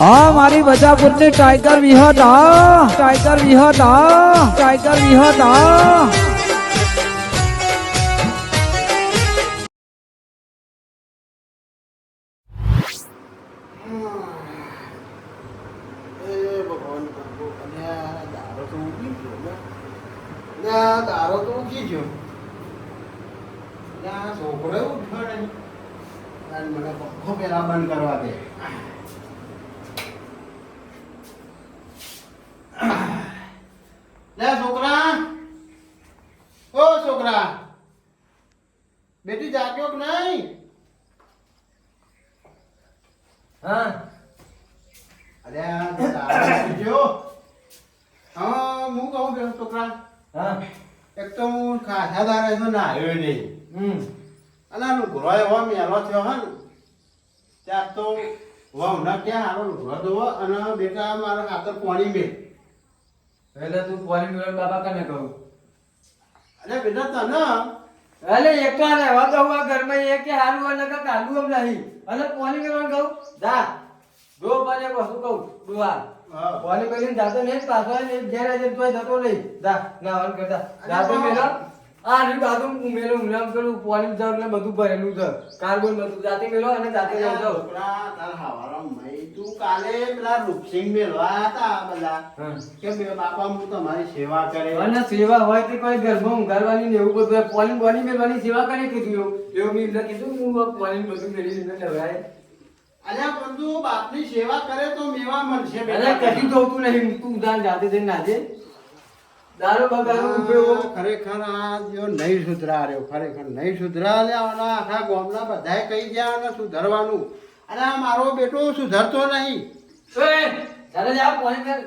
હા મારી બજાપુરની ટાઈગર વિહત હા. ટાઈગર વિહત હા. ટાઈગર વિહત હા. તો ઉગ્યો. હા હું કહું કે છોકરા. હા. એક તો હું ખાધા દારે તો નાહ્યો નહીં. હમ. અને આ લુગડો એવો મેલો થયો હે ને ત્યાં તો વહુના ક્યાં હારો ધોવો અને બેટા મારા ખાતર પાણી મેં. એટલે તું પોલી મિલન બાબા કને કહું. અરે બેટા તને. અલે એક તો આ આ ઘરમાં એક કે હારું અને કે કાલું એમ નહીં. અને પોલી મેળવાનું કહું? જા. જો બને વસ્તુ કહું દુઆ હા. પોલી જાતો નહીં પાછો ને ઘેર આજે તોય જતો નહીં. જા ના વન કરતા જાતો મેલો. આ રી બાજુ મેલો ઉલામ કરું પોલી જર ને બધું ભરેલું છે. કાર્બન બધું જાતે મેલો અને જાતે જાવ છોકરા તાર હાવારો મઈ તું કાલે પેલા રૂપસિંહ મેળવા હતા બધા. કે બે બાપા હું તમારી સેવા કરે. અને સેવા હોય તે કોઈ ગર્ભમાં ઊંઘાડવાની ને એવું બધું હોય. પોલીન મેલવાની સેવા કરી કીધું એવું મેં કીધું હું આ બધું મેળવી એમને નવરાય અલ્યા પણ બાપની સેવા કરે તો મેવા મળશે અરે જોતું નહીં. તું જાણ જાતે જઈને નાજે દારૂ બગાડો ઉભેવો. ખરેખર આ જો નહીં સુધરા રહ્યો ખરેખર નહીં સુધરા લે આના આખા ગામના બધાએ કહી ગયા અને સુધરવાનું. અને આ મારો બેટો સુધરતો નહીં. ચાલે જા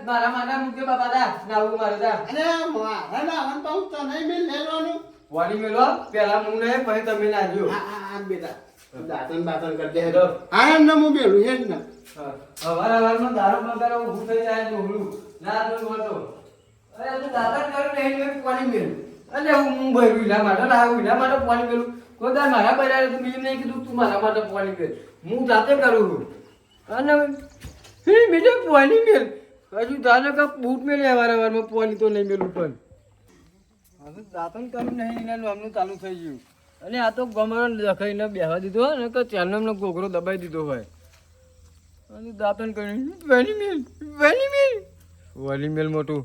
મારા માટે મૂકે બાપા દા નાવું મારે દા. અને મારા નાવન પાઉં તને નહીં મેં લેવાનું. પોલી મેલો પેલા મુ નહીં પછી તમે નાજો આ આ આ બેટા. દાતન બાતન કરી દે. હા એમ ને હું બેલું એ જ ને હવાર હવારમાં દારૂ બગાડો ઊભું થઈ જાય ના તો મોટો અરે તું દાદા કર્યું નહીં મેં પાણી મેલું અને હું હું ભર્યું એના માટે ના એના માટે પાણી મેલું કોઈ મારા બજારે તું બીજું નહીં કીધું તું મારા માટે પાણી મેલ હું જાતે કરું છું. અને હે બીજું પાણી મેલ હજુ દાદા કા બૂટ મેલે હવાર હવારમાં પાણી તો નહીં મેલું પણ. દાંતણ કર્યું નહીં એના આમનું ચાલુ થઈ ગયું. અને આ તો ગમરો લખાઈને બેહવા દીધો અને ને કે ચાલનો એમનો ગોગરો દબાઈ દીધો હોય. અને દાંતણ કરી વેલી મેલ વેલી મેલ. વેલી મેલ મોટું.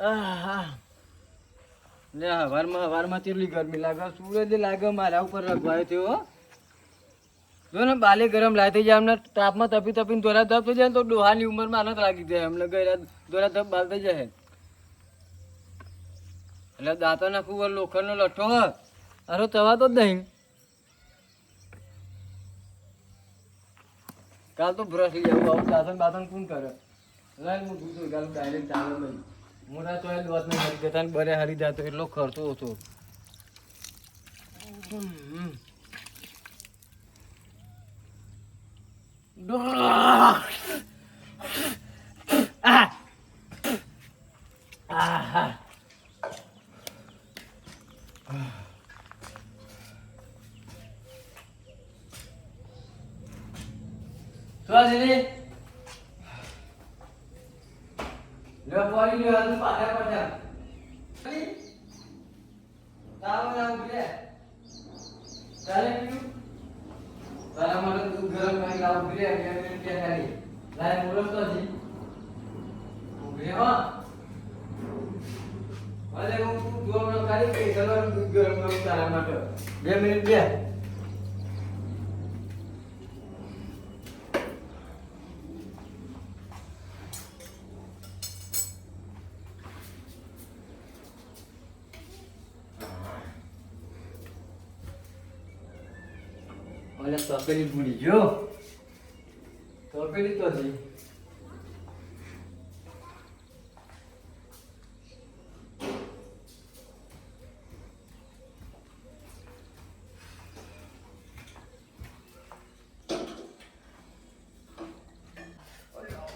આહ. લે હવારમાં હવારમાં કેટલી ગરમી લાગે? સૂરજ લાગે મારા ઉપર રગવાયો થયો. જો ને બાલે ગરમ લાય થઈ જાય એમને તાપમાં તપી તપીને દોરા ધપ થઈ જાય તો ડોહાની ઉંમરમાં આનંદ લાગી જાય એમને ગયરા દોરા ધપ બાલ થઈ જાય. એટલે દાંતો નાખવું લોખંડનો લઠ્ઠો હોય અરે તવા તો જ નહીં કાલ તો બ્રશ લઈ આવું આવું દાંતન બાતન કોણ કરે લાઈન હું દૂધ ગાલ ડાયરેક્ટ ચાલે નહીં મોટા તો દોત ને હરી જતા ને બરે હરી જતો એટલો ખર્ચો હતો. ડોહ. આ. આહા. શું દીદી લ્યો પાણી લ્યો હાથ પાછા પાછા તાવ ના ઉભરે ચાલે પીયું તારા માટે તું ગરમ પાણી લાવ ઉભરે બે મિનિટ કે ખાલી લાય બોલો તો જી ઉભરે હો અરે હું તું જોર ન કરી કે સવારનું દૂધ ગરમ કરું તારા માટે બે મિનિટ બે ઓલે તપેલી ભૂલી ગયો. તપેલી તો જી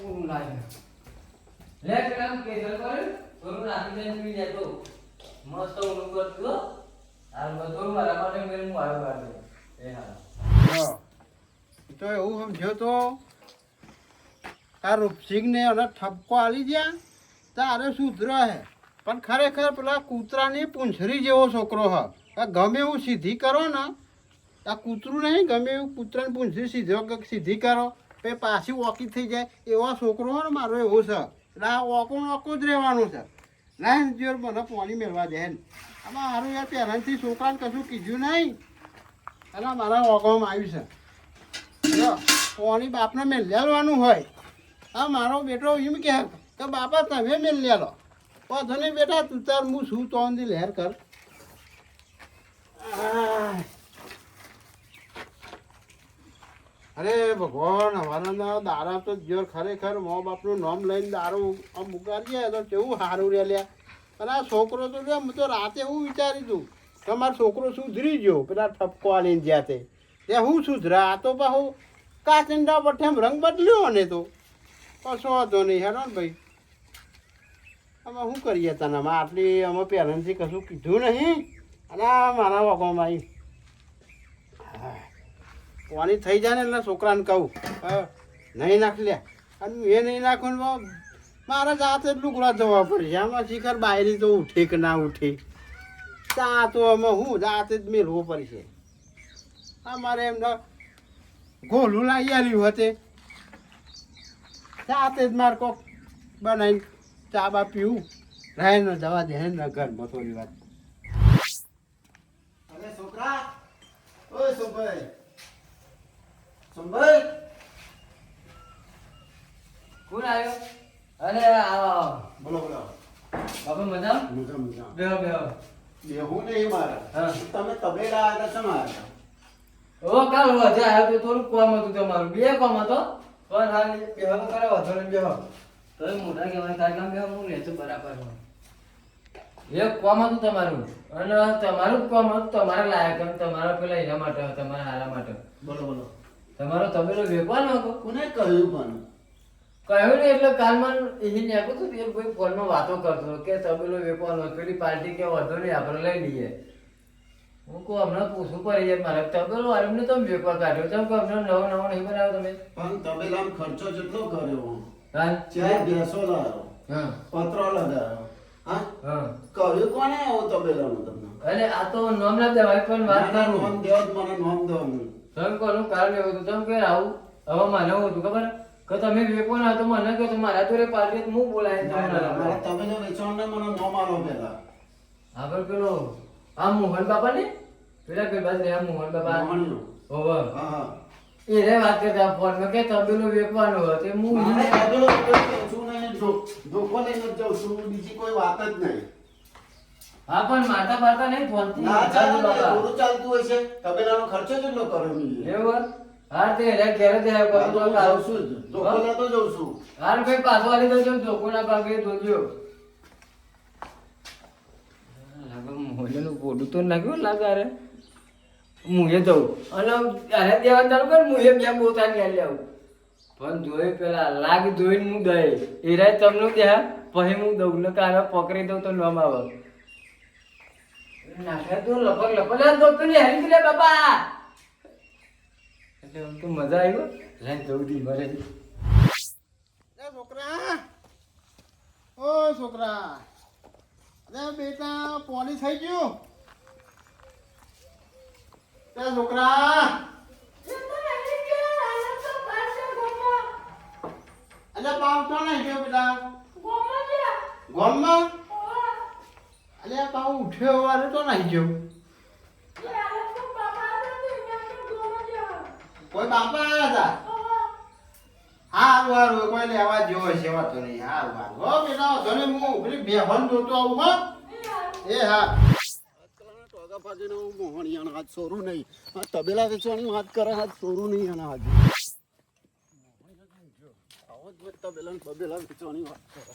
ઊંઘ લાગે લે પેલા કેસર પર થોડું નાખી દે પી જાય તો મસ્ત ઊંઘ કરતું હો. આ બધું મારા માટે મેં હું આવ્યો કાઢે એ હા હા. તો એવું સમજ્યો તો આ રૂપસિંહને અને ઠપકો આલી ગયા. તારે સુધરો હે. પણ ખરેખર પેલા કૂતરાની પૂંછરી જેવો છોકરો હ. ગમે એવું સીધી કરો ને. આ કૂતરું નહીં, ગમે એવું કૂતરાની પૂંછરી સીધો સીધી કરો. પછી પાછી ઓકી થઈ જાય. એવો છોકરો હોય ને મારો એવો છે. એટલે આ ઓકું ઓકું જ રહેવાનું છે. ના જો મને પાણી મેળવા દે ને. આમાં મારું યાર પહેલાંથી છોકરાને કશું કીધું નહીં. અને મારા ઓગવામાં આવ્યું છે. પોણી બાપને મેં લેવાનું હોય. હા મારો બેટો એમ કહે કે, બાપા, તમે મેલ લે. લો નહીં બેટા તું, તાર હું શું તો લહેર કર. અરે ભગવાન, અમારા દારા તો જો ખરેખર મો બાપનું નામ લઈને દારૂ આમ મુકારીએ તો કેવું સારું રે લ્યા. અને આ છોકરો તો લ્યા હું તો રાતે એવું વિચારી તું કે મારો છોકરો સુધરી ગયો, પેલા ઠપકો આલીને જ્યાં તે. હું સુધરા? આ તો પાછું કાચિંડા પઠેમ રંગ બદલ્યો ને તો. કશો વાંધો નહીં હેડો ને ભાઈ. અમે શું કરીએ તને? અમે આટલી અમે પેરેન્ટ્સથી કશું કીધું નહીં. અને મારા વગોમાં આવી. પાણી થઈ જાય ને એટલે છોકરાને કહું. નહીં નાખી લે. અને એ નહીં નાખું ને મારે જાતે જ લુગડા ધોવા પડશે આમાં શિખર બાયરી તો ઉઠે કે ના ઉઠે? ચા તો અમે હું જાતે જ મેળવો પડશે અમારે એમને ગોલું લાવી આવ્યું હતે. જાતે જ મારે કોક બનાવીને ચા બા પીવું. રહે ન જવા દે ને ઘર થોડી વાત. અરે છોકરા ઓય કોણ આવ્યો? અરે આવો. બોલો બોલો. બાપા મજા મજા મજા. બેહો બેહો બેહું નહીં મારે. તમે તબેલા આવ્યા હતા આવ્યા ઓ કાલ વધે આવ્યો તો થોડું કોમ હતું તમારું. બે કોમ હતો? પણ હાલ બેહો કરે વધો ને બેહો. તો મોટા કહેવાય તાર કામ બેહો હું લેતો બરાબર હોય. એક કોમ હતું તમારું? અને તમારું કોમ હતું તમારા લાયક અને તમારા પેલા એના માટે તમારા હારા માટે બોલો બોલો. તમારો તબેલો વેપાર હતો? કોને કહ્યું પણ? કહ્યું ને એટલે કાલમાં એ નેકું તો એ કોઈ ફોનમાં વાતો કરતો કે તબેલો વેપાર. પેલી પાર્ટી કે વધુ નહીં આપણે લઈ લઈએ. હું કહું હમણાં પૂછવું પડી જાય મારે તબેલો એમને તમે વેચવા કાઢ્યો તમે કહો હમણાં નવો નવો નહીં બનાવો તમે. પણ તબેલામાં ખર્ચો જેટલો કર્યો હા? ચાર ભેંસો લાવ્યો હા. પત્રો લગાવ્યો હા? હા. કર્યું કોને આવું તબેલાનું તમને? અને આ તો નામ ના દેવાય પણ વાત ના, ના, કરું. નોંધ દેવો મને નોંધ દેવાનું તમે કોનું કારણ એવું હતું તમે કે આવું? હવે મને એવું હતું ખબર? કે તમે વેપો ના તો મને કહો તો મારા જોડે પાર્ટી હું બોલાય ના, ના, મારે તબેલો મને નોમ આલો પેલા આગળ પેલો આ મોહન બાપા ને પેલા કઈ બાજુ આ મોહન બાપા. ઓવર હા હા. એ રે વાત કરતા ફોનમાં કે તબેલો વેચવાનો હતો તે હું મને તબેલો છું ને ધોકો લઈને જ જાઉં છું બીજી કોઈ વાત જ નહીં. હા પણ માતા પાતા નહીં ફોનથી ના ચાલે થોડું ચાલતું હોય છે. તબેલાનો ખર્ચો કેટલો કરો એવું હા તે રે ઘેરે તે આવ્યો તો છું. જ. ધોકો લેતો જાઉં છું. હાર ભાઈ પાછો આવી દો ધોકો ના ભાગે ધોજો લાગે બોડું તો લાગ્યું લાગે અરે હું એ દઉં. અને અરે દેવા ચાલુ કર, હું એ બે પોતા ને આવું. પણ જોઈ પેલા લાગ જોઈને હું દઈ. એ રાય તમને ત્યાં પછી હું દઉં, ને કારે પકડી દઉં તો નમ આવે. નાખે તો લપક લપક. તો પેલી હેરી બાપા. એટલે તો મજા આવ્યો લે જવું દી છોકરા. અરે બેટા પોલી થઈ ગયું. તે છોકરા. અલે પાવ તો નહીં ગયો બેટા. ગોમમાં? અલે પાવ ઉઠ્યો વાળો તો નહીં ગયો. કોઈ બાપા આવ્યા હતા? હારું હારું કોઈ લેવા જેવો છે વાતો નહીં. હારું હારું હો બેટા વાંધો નહીં હું પેલી બેહન આવું, હો. એ હા. તબેલા વેચવાની વાત કરે હાથ સોરું નહીં આ તબેલા વેચવાની વાત કરે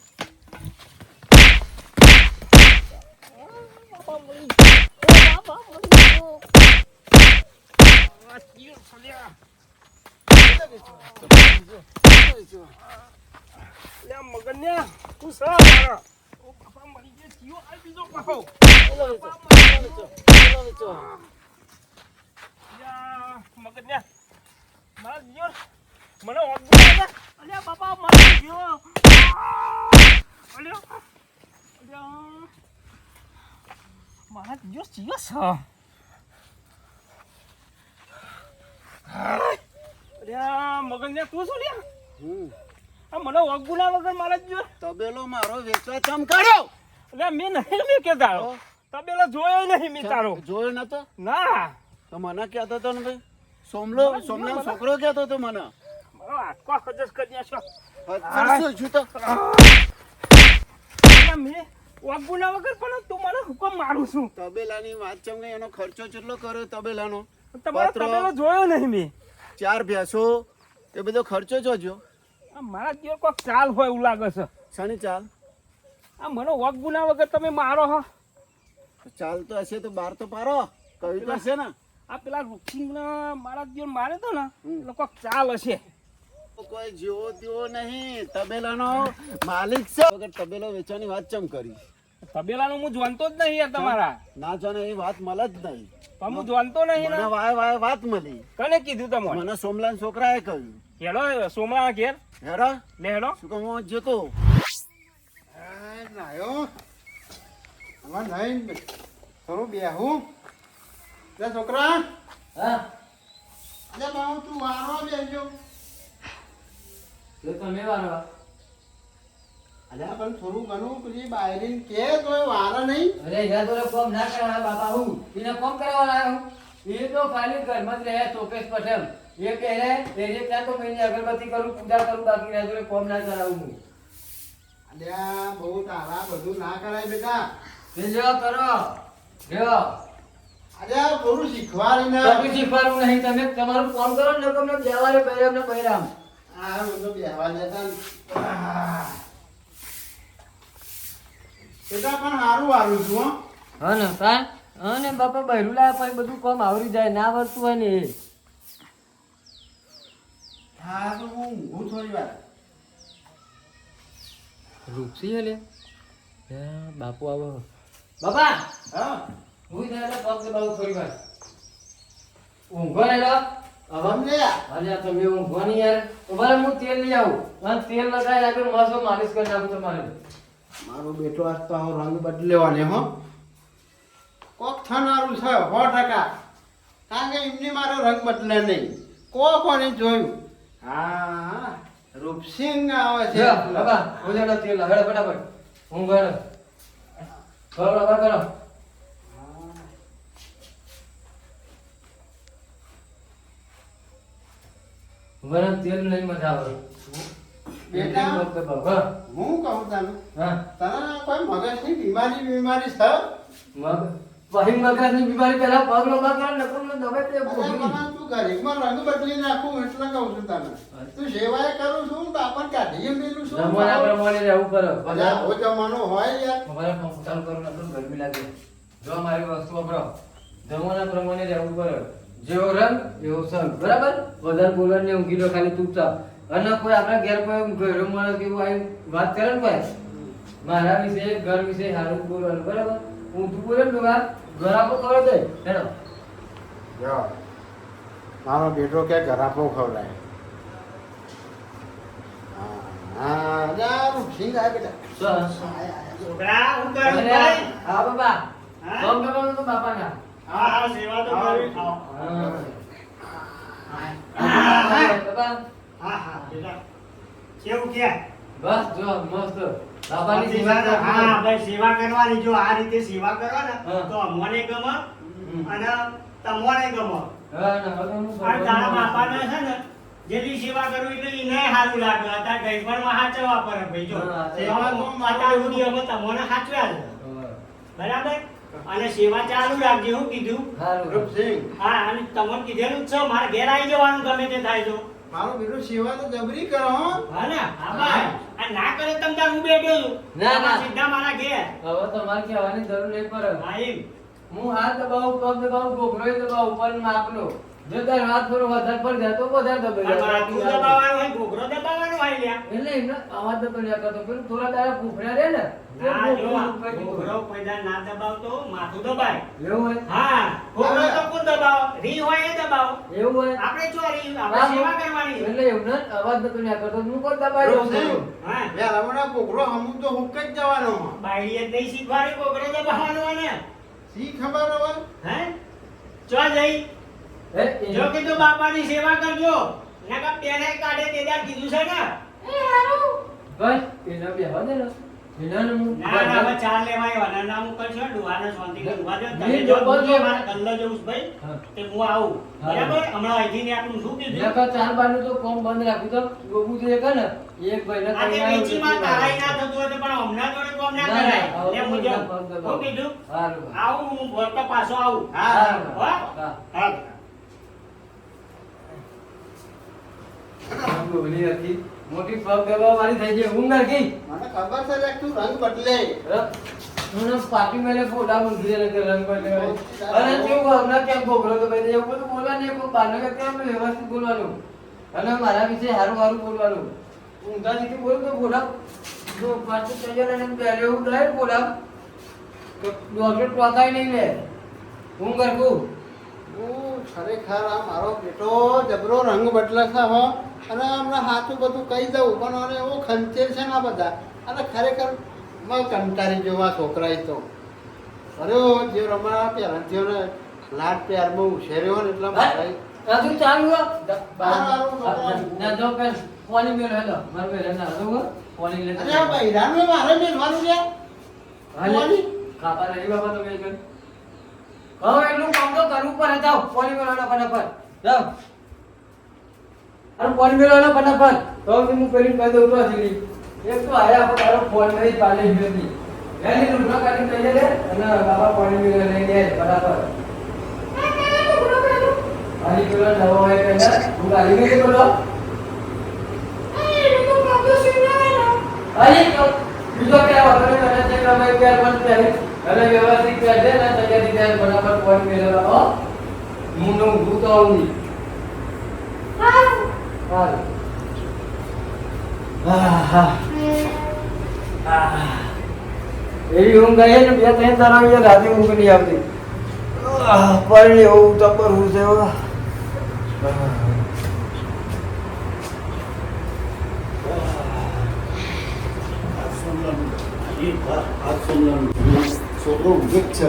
હાથ સોરું નહીં એના હાથ આવો જ મેં તબેલા ને બબેલા વેચવાની વાત કરે યા, મગજન્યા. મારા જીવન મને હતા. અલ્યા બાપા મારી ગયો અલ્યા અલ્યા મારા જો ચિયો છે અલ્યા ને તું શું લ્યા. આ મને વગુના વગર મારા જો તબેલો મારો વેચવા ચમકાડ્યો એટલે મેં નહીં મેં કે તારો તબેલો જોયો નહીં મેં તારો. જોયો નતો? ના. તો મને કહેતો હતો ને ભાઈ. સોમલો સોમલો છોકરો કહેતો હતો મને. મારો આટકો ખજસ કરી નાખ્યો. કરશું છું તો? મેં વગુના વગર પણ તું મને હુકમ મારું છું. તબેલાની વાત ચમ એનો ખર્ચો કેટલો કર્યો તબેલાનો? તમારો તબેલો જોયો નહીં મેં. ચાર ભેંસો એ બધો ખર્ચો જોજો આ મારા જીવન કોઈક ચાલ હોય એવું લાગે છે. શાની ચાલ? આ મને વગ ગુના વગર તમે મારો હો. ચાલ તો હશે તો બાર તો પારો. કહ્યું તો હશે ને. આ પેલા રૂપિંગના મારા જીવન મારે તો ને લોકો ચાલ હશે. કોઈ જેવો તેવો નહીં. તબેલાનો માલિક છે. વગર તબેલો વેચવાની વાત ચમ કરી? તબેલાનું હું જોનતો જ નહીં યાર તમારા. ના જાણે એ વાત મળે જ નહીં. પણ હું જોનતો નહીં મને ને. વાય વાય વાત મળી. કને કીધું તમે મને સોમલાન છોકરાએ કહ્યું. હેડો સોમલા ઘેર. હેડો. લે હેડો. શું કહું હું જતો. નાયો. આમાં નહીં થોડું બેહું. લે છોકરા. હા. લે બાઉ તું વારો બેજો લે તમે વાળો અલ્યા પણ થોડું ઘણું પછી બાયરીન કે તો વારા નહીં. અરે યાર તો કોમ ના કરાવે બાપા હું? એને કોમ કરાવવા લાયો હું? એ તો ખાલી ઘરમાં જ રહે ચોકેશ પટેલ એ કહે એને ત્યાં તો મહિને અગરબત્તી કરું પૂજા કરું બાકી ના તો કોમ ના કરાવું હું. અલ્યા બહુ તારા બધું ના કરાય બેટા. તે જો કરો. જો અલ્યા થોડું શીખવાડીને તમે શીખવાડું નહીં તમે તમારું કોમ કરો ને તમને બેવારે બૈરામ ને બૈરામ આ બધું બેહવા જતા ને. પણ સારું વારું છું હા. ને કાન હા ને બાપા લાયા પછી બધું કોમ આવરી જાય ના આવડતું હોય ને એ. હા તો હું ઊંઘું થોડી વાર. રૂપસી હલે બાપુ આવો. બાપા! હા. હું ત્યારે પગ દબાવું થોડી વાર. ઊંઘો ને હવે અરે તમે ઊંઘો નહીં યાર. તો ભલે હું તેલ લઈ આવું? અને તેલ લગાવી નાખી મસ્ત માલિશ કરી નાખું તમારે. મારો બેટો આજ તો હું રંગ બદલેવાને હો. કોક થનારું છે, સો ટકા. કારણ કે એમને મારો રંગ બદલે નહીં. કો કોને જોયું? હા, રૂપસિંહ આવે છે. બાબા ઓજાનો તેલ લગાડો ફટાફટ. હું ને કરો બાબા કરો વરણ તેલ નહીં મજા આવે. બેટા. તેલ મત દબાવો. હા હું. કહું તને તને કોઈ મગજની બીમારી બીમારી છે? મગ વહી મગજની બીમારી પહેલા પગ લંબા કરો ને નકર મને તે અરે ભોગવી. પણ તું ગરીબમાં રંગ બદલી નાખું એટલે કહું છું તને. તું સેવાય કરું છું તો આપણને કાઢીએ મેલું છું જમવાના પ્રમાણે રહેવું જમાનો હોય યાર. કરો ગરમી લાગે. જો મારી વસ્તુ જમવાના પ્રમાણે રહેવું પડે જેવો રંગ એવો સંગ બરાબર? વધારે બોલવાનું ને ઊંઘી લો ખાલી ચૂપચાપ અને કોઈ આપણા ઘેર કોઈ ઘરે મળે કે આવી વાત કરે ને ભાઈ મારા વિશે ઘર વિશે સારું બોલવાનું બરાબર? ઊંધું બોલે ને તો વાત ઘર આપો ખબર દે. હેડો મારો બેટો કે ઘરાપો ખવડાય. હા હા હું અરે, હા બાબા હા? કોમ કરવાનું તો બાપાના હા હા સેવા તો કરવી ખાઓ હા બાબા હા હા બેટા. કેવું કે? બસ જો મસ્ત. બાપાની સેવા સેવા હા ભાઈ સેવા કરવાની. જો આ રીતે સેવા કરો ને તો અમને ગમે અને તમને ગમે. હા ને હવે હું આ તારા બાપાને છે ને જેટલી સેવા કરવી એટલે એને સારું લાગે. અત્યારે ગઈપણમાં સાચવવા પડે ભાઈ જો. અત્યાર સુધી અમે તમને સાચવ્યા છે બરાબર? અને સેવા ચાલુ રાખજે હું કીધું. હા અને તમને કીધેલું જ છે મારે ઘેર આવી જવાનું ગમે તે થાય તો. મારો બેટો સેવા તો જબરી કરો હો. ને હા આ ના કરે તમ તાર હું બેઠો છું. ના, ના. સીધા મારા ઘેર. હવે તમારે કહેવાની જરૂર નહીં પડે. હા એમ. હું હાથ દબાવું પગ દબાવું ગોગરો દબાવું ઉપર માપલો જો તારે વાત થોડો વધારે પડી જાય તો વધારે દબાઈ જાય. દબાવવાનું હોય ઘોઘરો દબાવવાનો હોય લ્યા. એટલે એમને અવાજ તો કર્યા કરતો પેલું થોડા તારા ફૂફડા રે ને ના જો ફૂફડું કરી ના દબાવતો માથું દબાય. એવું હોય? હા ઘોઘરો તો કોણ દબાવો? રી હોય એ દબાવો. એવું હોય? આપણે ચો રી આપણે સેવા કરવાની એટલે એમને અવાજ નતો ન્યા કરતો હું કોણ દબાઈ રહ્યો હા. બે રમણા કોકરો હમું તો હુક જ જવાનો હો. નહીં શીખવાડે ઘોઘરો દબાવવાનો ને. શી ખબર હવે હે? ચો જઈ. જો કીધું બાપાની સેવા કરજો. નકા પેરે કાઢે તે દાડ કીધું છે ને. બસ એના બેહવા દે ને એનાને હું ના ના હવે ચાર લેવા આવ્યા. ના ના ડુવાને શાંતિ કરવા દો. તમે જો જો બોલજો બોલજો. મારા ગલ્લો જવું ભાઈ તે હું આવું. બરાબર? હમણાં અહીંથી ને આટલું શું કીધું? નકર ચાર બારનું તો કોમ બંધ રાખ્યું તો ગોબુ જે કે ને એક કઈ તારાઈ ના થતું હોય પણ હમણાં જોડે કોમ ના કરાય. હું કીધું? આવું. હું બોલતો પાછો આવું. હા હા? હા. હા આમ બોલી હતી. મોટી પગ દબાવવા વાળી થઈ ગઈ. આવી ગઈ મને ખબર છે કે તું રંગ બદલે. હું પાટી મેલે ફોટા મૂકી દે રંગ બદલે. અને કેવું હમણાં કેમ ગોગરો તો ભાઈ? એવું બધું બોલવાનું નહીં કોઈ બારને કે કેમ વ્યવસ્થિત બોલવાનું. અને મારા વિશે હારું સારું બોલવાનું. ઊંધા રીતે બોલું તો બોલા જો પાછું તૈયાર ને પહેલે એવું ડાયરેક્ટ બોલા તો ડોક્ટર ટોકાય નહીં લે હું કરકું. હું ખરેખર આ મારો બેટો જબરો રંગ બદલે છે હો. અને હમણાં સાચું બધું કહી દઉં પણ અને એવો ખંચેર છે ને આ બધા. અને ખરેખરમાં કંટાળી જેવા છોકરા તો. અરે જે રમા પહેલાંથી ને લાડ પ્યારમાં ઉછેર્યો ને એટલે મારા. હજુ ચાલુ. હારું, પોલી પાણી મેળ હેલો. મારે મેળ ના દો પાણી લે અરે બૈરાનું મારે મેળવાનું છે? હાલે. ખાપા નહીં બાબા તો કર હવે એટલું કામ તો કરવું પડે. જાઓ પાણી મેળવાનો ફટાફટ જાવ અરે પાણી મેળવાનો ફટાફટ તો હું પેલી કહી દઉં તો હજી એક તો આયા આપણે તારો ફોન નહીં પાલે ગયો એની રૂપા કાઢી લઈ લે. અને બાબા પાણી મેળવા લઈ ગયા ફટાફટ. આની પેલો નવો હોય પહેલા હું ગાડી ગઈ બોલો અરે બીજો કે વગર છે કે અમે પ્યાર પણ પહેરે અને વ્યવસ્થિત દે ને તૈયારી થાય બરાબર પોઈન્ટ મેળવવાનો હું? ભૂત આવું એવી ઊંઘ આવી ને બે ત્રણ તારા અહીંયા રાતે ઊંઘ નહીં આવતી. પણ એવું તો કરવું છે, હો. આહ. છોકરો ઊંઘે જ છે.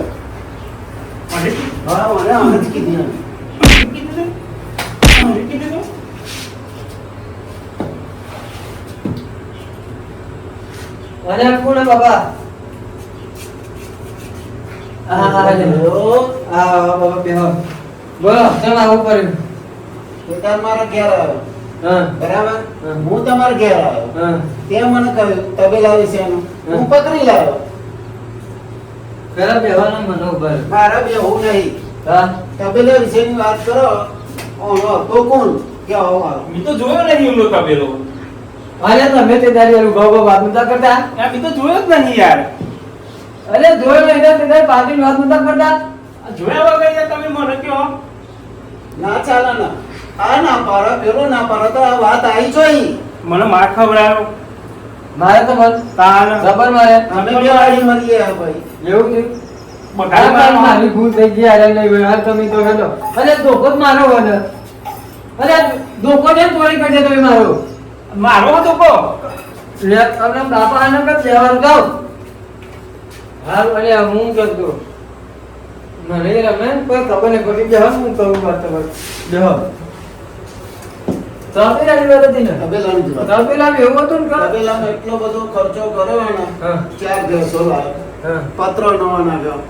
હા મને આમ જ કીધી? અને કોણ બાબા? હા બરાબર? હું. તમારા ઘેર આવ્યો હા. તે મને કહ્યું તબેલા વિશે હું પકડી લાવ્યો. પેલા બેહવાના મનોભર મારા બે હું નહીં. હા? તબેલા વિશેની વાત કરો ઓનો તો કોણ? કે આવો મી તો જોયો નહીં એમનો તબેલો. અરે તમે તે તારી અનુભવ ભાવ વાત નતા કરતા. આ મેં તો જોયો જ નહીં યાર. અરે જોયો નહીં તે તારી પાટી વાત નતા કરતા? જોયા વગર યાર તમે મને કહો. ના ચાલે ના. આ ના પાડો પેલો ના પારો તો આ વાત આવી જોઈ. મને માર ખવડાયો. મારે તો મન તાન ખબર મારે. અમે બે આડી મળીએ ભાઈ એવું છે? બધા મારી ભૂલ થઈ ગઈ અરે નહીં ભાઈ, હાલ તમે તો હેલો. અરે ધોકો જ મારો મને અરે ધોકો ને ચોરી કરજે તમે મારો. મારો હતો લે તમને બાપા આને કદ જવાનું કહું. હાલ અરે હું કરતો મને રમે કોઈ ખબર નહીં બેહો ને હું કરું વાત તમારે. બેહો તપેલા ની વાત હતી ને? તબેલાની જ એવું હતું ને કે તબેલામાં એટલો બધો ખર્ચો કર્યો ને હા. ચાર દિવસો લાવ્યો હા પત્રો નવો નાખ્યો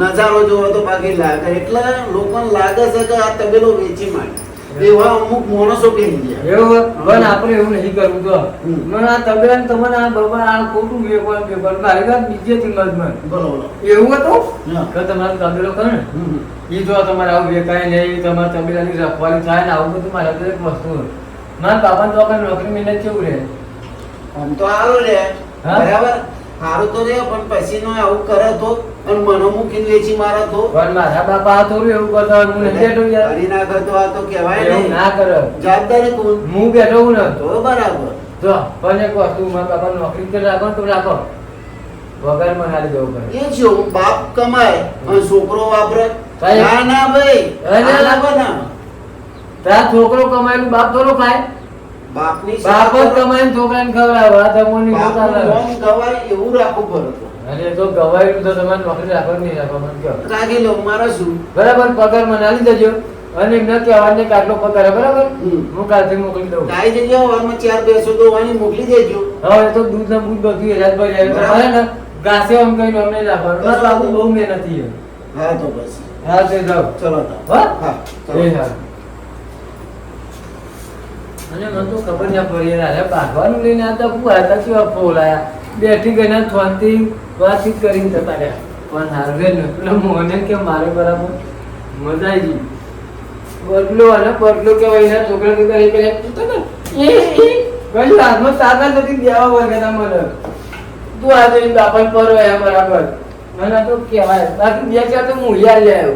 નજારો જોવો તો બાકી લાગે એટલે લોકોને લાગે છે કે આ તબેલો વેચી માંડે એવા અમુક માણસો કહી ગયા. એવું પણ આપણે એવું નહીં કરવું તો. મને આ તબેલા તમને આ બાબા આ ખોટું વેપાર વેપાર મારી વાત બીજી હતી એવું હતું કે તમારો તબેલો કરે એ જો તમારે આવું વેકાય નહીં તમારા તબેલાની રખવાળી થાય ને આવું બધું મારા દરેક વસ્તુ મારા બાપા તો આપણે નોકરી મહેનત કેવું રહે. આમ તો આવું રે? બરાબર? હારું તો રહ્યો પણ પછી નો આવું કરે તો? અને મને મૂકીને વેચી મારે તો? પણ મારા બાપા થોડું એવું કરતા હું નથી બેઠો યાર. કરી ના કરતો આ તો કહેવાય ને ના કરે. જવાબદારી કોણ હું બેઠો હું ને. તો બરાબર. જો પણ એક વસ્તુ મારા બાપા નોકરી તો રાખો તો રાખો. વગર મને હાલી જવું પડે. એ જો બાપ કમાય અને છોકરો વાપરે. ના ના ભાઈ. ના. ના છોકરો કમાયેલું બાપ થોડો ખાય. બાપની બાપ જ કમાઈને છોકરાને ખવડાવે આ બાપનું ગવાય એવું રાખવું પડે અરે તો ગવાયેલું તો તમારે નોકરી રાખો કે મને કહો. રાખી લો મારે શું? બરાબર પગાર મને આલી દેજો. અને એમને કહેવાને કે પગાર બરાબર? હું કાલથી મોકલી દઉં. ગાય જગ્યા વારમાં ચાર બેસો દોવાની મોકલી દેજો. હવે તો દૂધ ને બૂધ બધું એના જ ભરી તમારે ને આમ કઈ અમને રાખવાનું. બસ બાપુ બહુ મહેનતી હા તો બસ. હા તે જાઓ. ચલો હા? હા એ હા. અને મને બેઠી ગઈ થોનથી વાતચીત કરીને જતા રહ્યા. પણ હારવે ને પેલો મોહને કે મારે બરાબર મજા આવી ગઈ. બદલો અને બદલો કે એના છોકરા કે કરી કરે એ એ ગઈ હાથમાં સાધન નથી દેવા વર્ગના મને. તું આ જઈને બાપા પર રહ્યા બરાબર. મને તો કહેવાય, બાકી બે ચાર તો હું યાર આવ્યો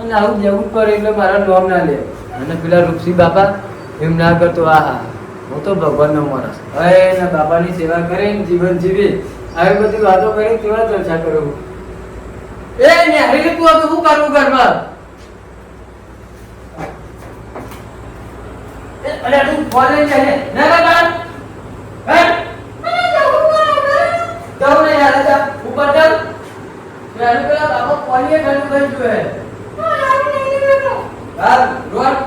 અને આવું જવું પડે એટલે મારા નોમ ના લે. અને પેલા રૂપસી બાપા એમ ના કરતો, આહા, હું તો ભગવાનનો માણસ. હવે એના બાબાની સેવા કરીને જીવન જીવી. આવી બધી વાતો કરી કેવા ચર્ચા કરું? એ ને હરી તું હતું શું કરવું ઘરમાં અરે તું ફોન લઈને જાય ને. ના ના. હે? તો ને યાર, જા. ઉપર ચાલ મેં પેલા બાપા કોલીએ ઘણું કઈ જોયે હા, રોડ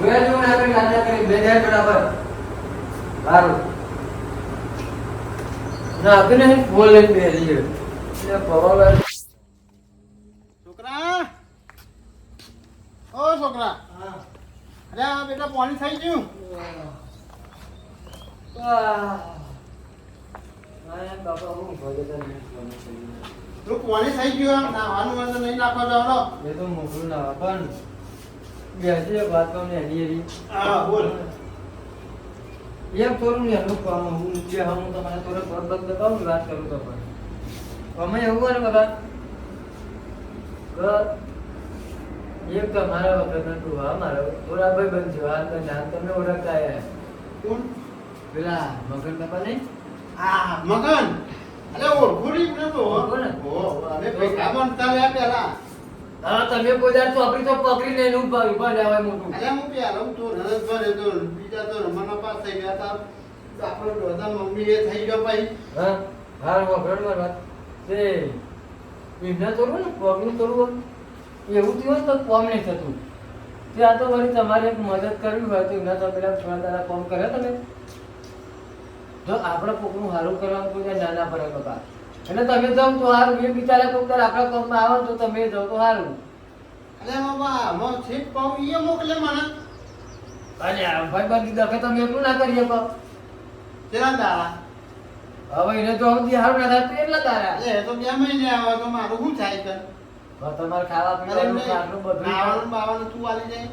રોયા જો ના કરી બે જાય બરાબર સારું. ના આપીને બોલ લઈને બેસી એટલે પવાલા છોકરા? ઓ છોકરા. અરે આ બેટા પાણી થઈ ગયું. બાપા હું ભગત તું પાણી થઈ ગયું. નાવાનું નહીં નાખવા જવાનો. એ તો મોકલું ના પણ. બેસી એક વાત કહું એની એની હા બોલ. એમ થોડું ને એનું કામ હું જે હું તમને થોડો પગ પગ દબાવું વાત કરું તો પણ અમે એવું હોય ને બાબા એક તમારા વખત તું હા મારો થોડા ભાઈ બંધ છે હાલ તો જાણ તમને ઓળખતા કોણ? પેલા મગન બાપા નહીં? હા મગન? અરે ઓળખું નહીં મને તો ઓળખો ને? ઓ અરે પૈસા બનતા રહ્યા પેલા હા તમે કોઈ દાડ ચોપડી તો પકડી લઈને ઊભા ઊભા રહ્યા મોટું. એટલે હું પેલા તો રણસ ભરે તો બીજા તો રમવાના પાસ થઈ ગયા હતા. આપણો દોધા મમ્મી એ થઈ ગયો ભાઈ. હા હા વગર વાત તે એમને તોડવું ને પગનું તોડવું એવું થયું તો કોમ નહીં થતું. તે આ તો વળી તમારે એક મદદ કરવી હોય તો એના તો પેલા થોડા દાડા કોમ કરે તમે. જો આપણે કોકનું સારું કરવાનું કોઈ નાના પડે બાપા. એટલે તમે જાઓ તો સારું એ બિચારા કોક દાડે આપણા કોમમાં આવે તો તમે જાઓ તો સારું અરે બાબા મો ઠીક પાઉ એ મોકલે મને. અરે ભાઈ બાકી દફે તમે એટલું ના કરી શકો. તેના દાડા હવે એને તો આવતી હારું ના થાય એટલા તારા. એ તો બે મહિને આવે તો મારું શું થાય છે? તમારે ખાવા પીવાનું આટલું બધું બાવાનું તું જાય.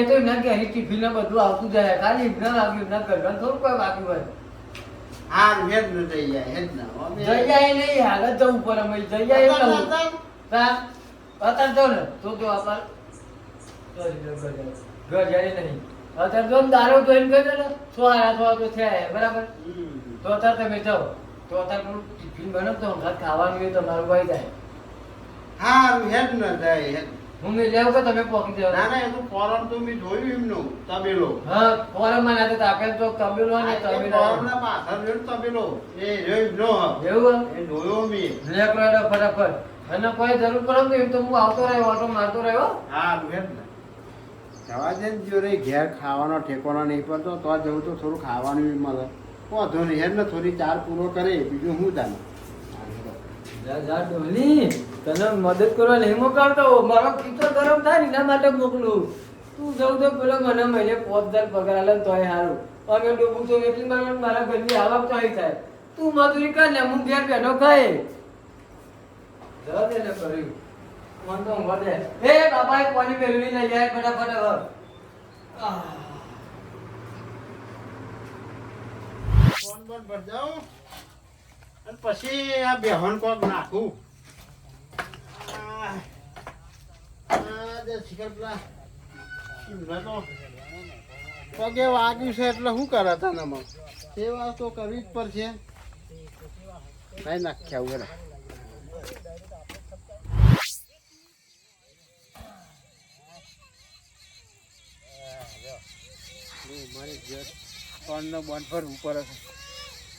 એ તો એમના બધું આવતું જાય. ખાલી એમના લાગ્યું એમના ઘરમાં થોડું કોઈ બાકી હોય. હા હેડ ન જઈ જાય હેડ ના જઈ જાય નહીં હાલ જવું પડે અમે જઈ જાય અત્યારે નવું. અત્યારે તા જો ને તો જો આપણ ઘર જાય. નહીં. અત્યારે જો દારૂ તો એમ કહી ને સો હારા સો તો થયા બરાબર. તો અત્યારે તમે જાઓ. તો અત્યારે ટિફિન બને તો હંગાત ખાવાનું એ તમારું ભાઈ જાય. હા હેડ ન જાય હેડ. હું લેવું કે તમે પોકી ના દેવા ના એ તો ફોરમ તો મેં જોયું એમનું તબેલો. હા ફોરમમાં ના તો તબેલો ને તબેલો. પાછળ તબેલો એ એમનો એવું એ જોયો મેં. બ્લેક ફટાફટ. અને કોઈ જરૂર પડે ને તો એમ તો હું આવતો રહ્યો ઓટો મારતો રહ્યો. હા ને. જવા દે જો રે ઘેર ખાવાનો ઠેકોનો નહીં પડતો તો જવું તો થોડું ખાવાનું બી મળે. વાંધો નહીં હેડ ને થોડી ચાર પૂરો કરે બીજું હું જાણું. જા જા ડોલી. તને મદદ કરવા નહીં મોકલતો મારો ખીચો ગરમ થાય ને એના માટે મોકલું. તું જવું તો પેલો મને મહિને પાંચ હજાર પગાર આલે તોય સારું અમે ડૂબું તો એટલી મારે મારા ઘરની આવક તો અહીં થાય. તું મજૂરી કર ને હું ઘેર બેઠો ખાય જવા દે કર્યું. મન તો ઊંઘવા દે. એ બાપા એક પાણી મેળવી લઈ જાય ફટાફટ હવે. ફોન પર પછી આ બેહન કોક નાખું આ આ જે શિખર પેલા એમને તો પગે વાગ્યું છે એટલે શું કરે તને મગ સેવા તો કરવી જ પડશે. નહીં નાખ્યા ઘેર ત્રણનો બંધ પર ઉપર હશે.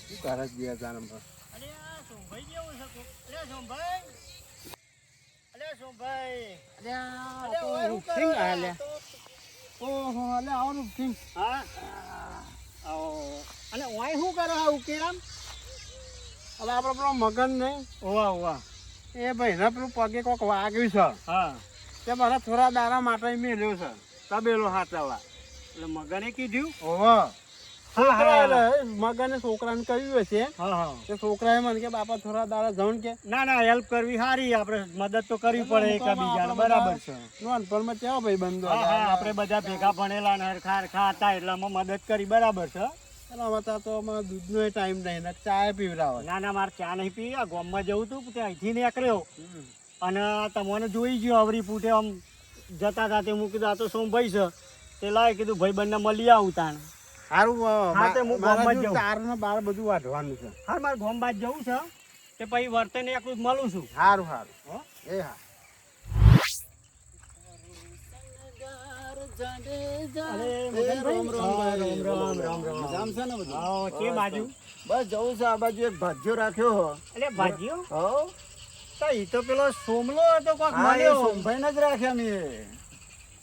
શું કરે બે હજાર નંબર? અરે સોમભાઈ કેવું છે અરે સોમભાઈ. હવે આપણે પેલો મગન ને? ઓવા ઓવા એ ભાઈને પેલું પગે કોક વાગ્યું છે. હા. તે મારા થોડા દારા માટે મેલ્યો છે. તબેલો હાથવા એટલે મગને કીધું? હા. મગને છોકરાને કહ્યું હશે. હા હા. તે છોકરાએ મને કે બાપા થોડા દાડા જણ કે. ના ના હેલ્પ કરવી સારી આપણે મદદ તો કરવી પડે એક બીજાને બરાબર છે. નાનપણમાં કેવા ભાઈ બંધો આપણે બધા ભેગા ભણેલા ને હરખા હરખા હતા એટલે અમે મદદ કરી બરાબર છે. હતા તો અમારે દૂધનો ટાઈમ નહીં ચા પીવડાવે. ના ના મારે ચા નહીં પી આ ગામમાં જવું હતું તે અહીંથી નીકળ્યો. અને તમને જોઈ ગયો અવરી ફૂટે આમ જતા હતા તે હું કીધું આ તો ભાઈ છે. તે લાય કીધું ભાઈ બંને મળી આવું તાણ. સારું હા, તે હું ગામમાં જ જાઉં. બાર બધું વાઢવાનું છે. હા મારે ગામ જવું છે તે પછી વર્તન એકલું મળું છું. સારું સારું હો? એ હા. અરે મગનભાઈ. હા, રામ રામ રામ રામ મજામાં છે ને બધું? હા કે બાજુ? બસ જવું છે. આ બાજુ એક ભાજ્યો રાખ્યો હો. એટલે ભાજીઓ હો. તો ઈ તો પેલો સોમલો હતો કોક હા એ મળ્યો જ રાખ્યા મેં.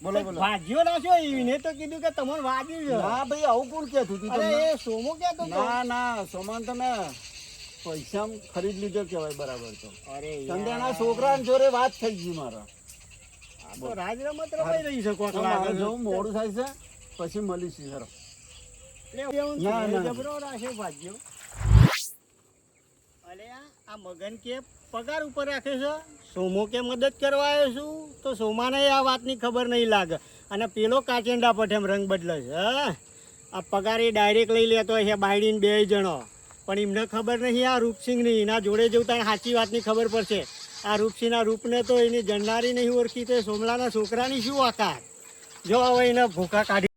બોલો બોલો. ભાજીઓ નાખ્યો એને તો કીધું કે તમને વાગ્યું છે. ના ભાઈ આવું કોણ કહેતું હતું અરે એ સોમો કેતો હતો. ના ના સોમાન તમે પૈસા ખરીદ લીધો કહેવાય બરાબર તો. અરે સંધ્યાના છોકરા જોડે વાત થઈ ગઈ મારા. તો રાજ રમત રમાઈ રહી છે કોક લાગે છે. મોડું થાય છે પછી મળીશું ના, ના. જબરો અલે આ આ મગન કે પગાર ઉપર રાખે છે? સોમો કે મદદ કરવા આવ્યો છું? તો સોમાને આ વાતની ખબર નહીં લાગે. અને પેલો કાચેંડા પઠેમ રંગ બદલે છે? આ પગાર એ ડાયરેક્ટ લઈ લેતો છે બાયડીને બે જણો. પણ એમને ખબર નહીં આ રૂપસિંહની. એના જોડે જવું તાણે સાચી વાતની ખબર પડશે. આ રૂપસિંહના રૂપને તો એની જણનારી નહીં ઓળખી, તો સોમલાના છોકરાની શું આકાર? જો હવે એને ભૂખા કાઢી